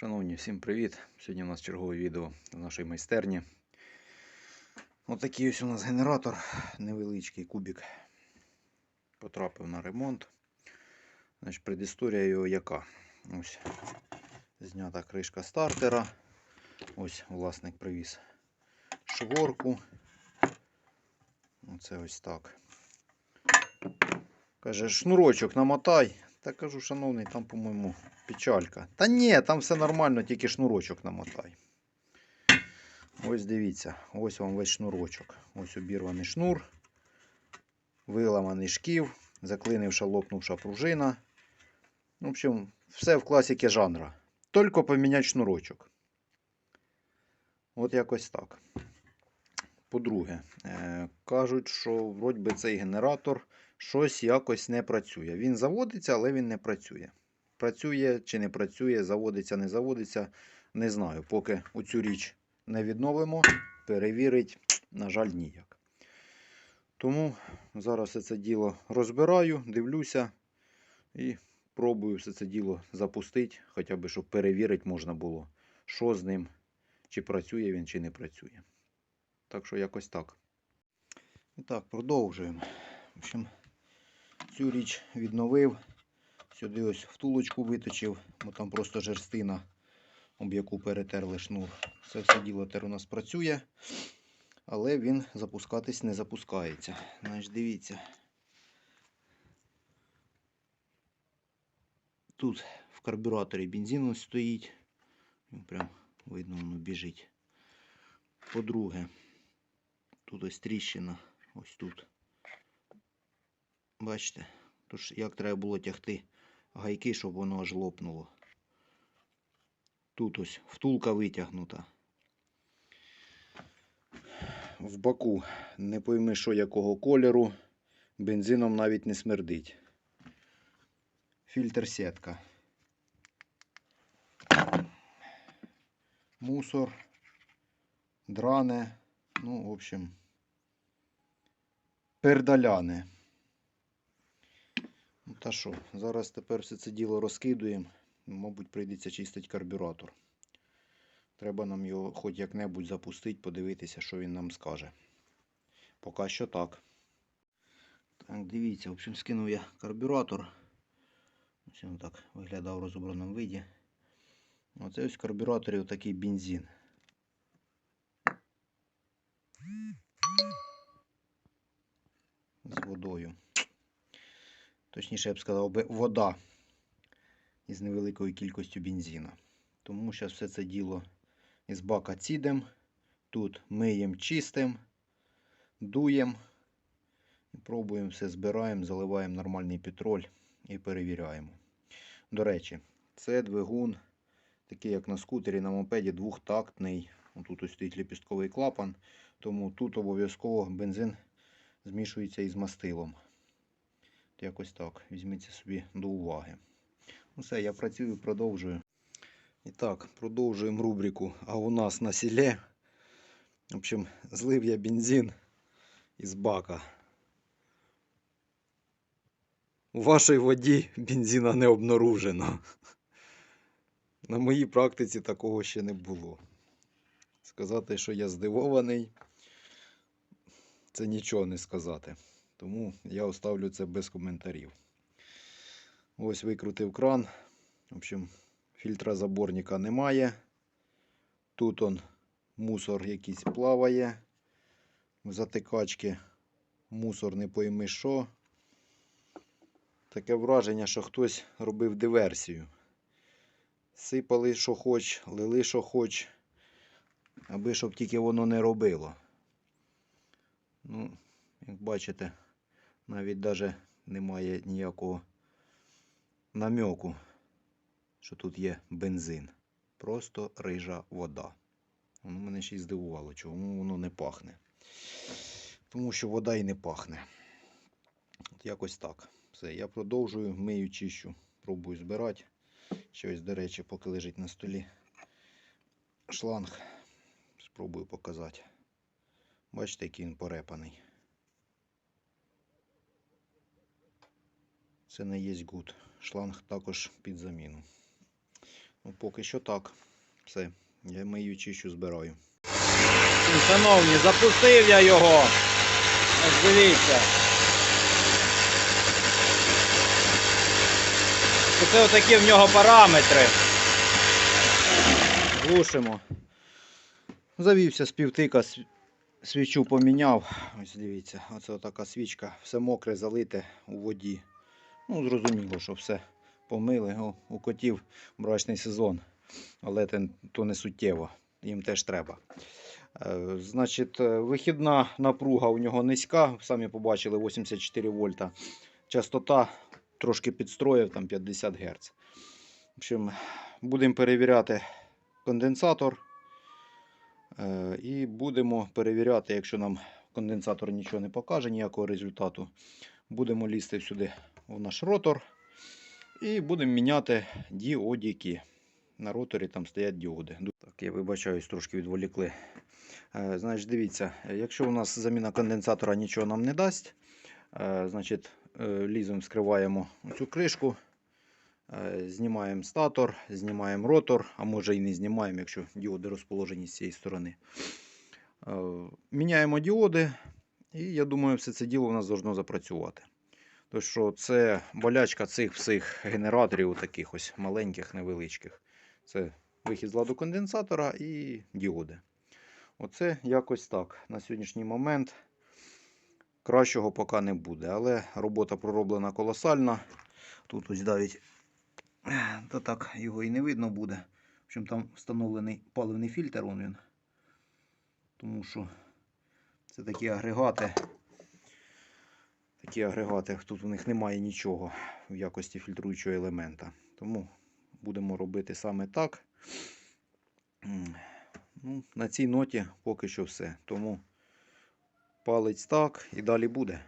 Шановні, всім привіт! Сьогодні у нас чергове відео з нашої майстерні. Отакий ось у нас генератор, невеличкий кубик. Потрапив на ремонт. Значить, предісторія його яка? Ось знята кришка стартера. Ось власник привіз шворку. Оце ось так. Каже, шнурочок намотай. Та кажу, шановний, там, по-моєму, печалька. Та ні, там все нормально, тільки шнурочок намотай. Ось дивіться, ось вам весь шнурочок. Ось обірваний шнур, виламаний шків, заклинивша, лопнувша пружина. В общем, все в класіки жанра. Тільки поміняти шнурочок. От якось так. По-друге, е, кажуть, що вроді цей генератор щось якось не працює. Він заводиться, але він не працює. Працює чи не працює, заводиться, не заводиться, не знаю. Поки оцю річ не відновимо, перевірить, на жаль, ніяк. Тому зараз все це діло розбираю, дивлюся і пробую все це діло запустити, хоча б щоб перевірити можна було, що з ним, чи працює він, чи не працює. Так що якось так. І так, продовжуємо. В общем, цю річ відновив. Сюди ось втулочку виточив, бо там просто жерстина, об яку перетерли шнур. Це все діло тепер у нас працює, але він запускатись не запускається. Значить, дивіться. Тут в карбюраторі бензин стоїть. Прям видно, воно біжить. По-друге, тут ось тріщина, ось тут. Бачите? Тож як треба було тягти гайки, щоб воно аж лопнуло. Тут ось втулка витягнута. В баку не пойми, що якого кольору. Бензином навіть не смердить. Фільтр сітка. Мусор. Дране. Ну, в общем, пердаляне. Ну, Та що, зараз тепер все це діло розкидуємо. Мабуть, прийдеться чистити карбюратор. Треба нам його хоч як-небудь запустити, подивитися, що він нам скаже. Поки що так. Так, дивіться, в общем, скинув я карбюратор. Ось він так виглядав в розібраному виді. Оце ось в карбюраторі отакий бензин. З водою. Точніше, я б сказав би вода із невеликою кількістю бензина. Тому зараз все це діло із бака цідем. Тут миємо, чистим, дуємо. І пробуємо все збираємо, заливаємо нормальний петроль і перевіряємо. До речі, це двигун, такий як на скутері, на мопеді, двохтактний. Тут ось стоїть ліпістковий клапан, тому тут обов'язково бензин змішується із мастилом. Якось так. Візьміть собі до уваги. Ну все, я працюю, продовжую. І так, продовжуємо рубрику. А у нас на селі. В общем, злив я бензин із бака. У вашій воді бензина не обнаружено. На моїй практиці такого ще не було. Сказати, що я здивований, це нічого не сказати. Тому я оставлю це без коментарів. Ось викрутив кран. В общем, фільтра заборника немає. Тут он мусор якийсь плаває. В затикачці мусор не пойми що. Таке враження, що хтось робив диверсію. Сипали, що хоч, лили, що хоч, аби щоб тільки воно не робило. Ну, як бачите, навіть даже немає ніякого намьоку, що тут є бензин. Просто рижа вода. Воно мене ще й здивувало, чому воно не пахне. Тому що вода і не пахне. От якось так. Все, я продовжую, мию, чищу, пробую збирати. Ще ось, до речі, поки лежить на столі шланг. Спробую показати. Бачите, який він порепаний. Це не є гуд. Шланг також під заміну. Ну, поки що так. Все. Я мию чищу, збираю. Шановні, запустив я його. Ось дивіться. Оце отакі в нього параметри. Глушимо. Завівся з півтика, свічу поміняв. Ось дивіться, оце така свічка, все мокре, залите у воді. Ну, зрозуміло, що все помили. О, у котів брачний сезон, але то не суттєво, їм теж треба. Е, Значить, е, вихідна напруга у нього низька, самі побачили 84 вольта. Частота трошки підстроїв, там 50 Гц. В общем, будемо перевіряти конденсатор. Е, І будемо перевіряти, якщо нам конденсатор нічого не покаже, ніякого результату. Будемо лізти сюди в наш ротор. І будемо міняти діодики. На роторі там стоять діоди. Так, я вибачаюсь, трошки відволікли. Е, Значить, дивіться, якщо у нас заміна конденсатора нічого нам не дасть, е, значить лізом вскриваємо цю кришку, знімаємо статор, знімаємо ротор, а може і не знімаємо, якщо діоди розположені з цієї сторони. Е, Міняємо діоди, і я думаю, все це діло у нас должно запрацювати. Тому що це болячка цих всіх генераторів, таких ось маленьких, невеличких. Це вихід з ладу конденсатора і діоди. Оце якось так. На сьогоднішній момент кращого поки не буде. Але робота пророблена колосальна. Тут ось навіть та так його і не видно буде. В общем, там встановлений паливний фільтр. Он він. Тому що це такі агрегати. Такі агрегати, тут у них немає нічого в якості фільтруючого елемента. Тому будемо робити саме так. Ну, на цій ноті поки що все. Тому палець так і далі буде.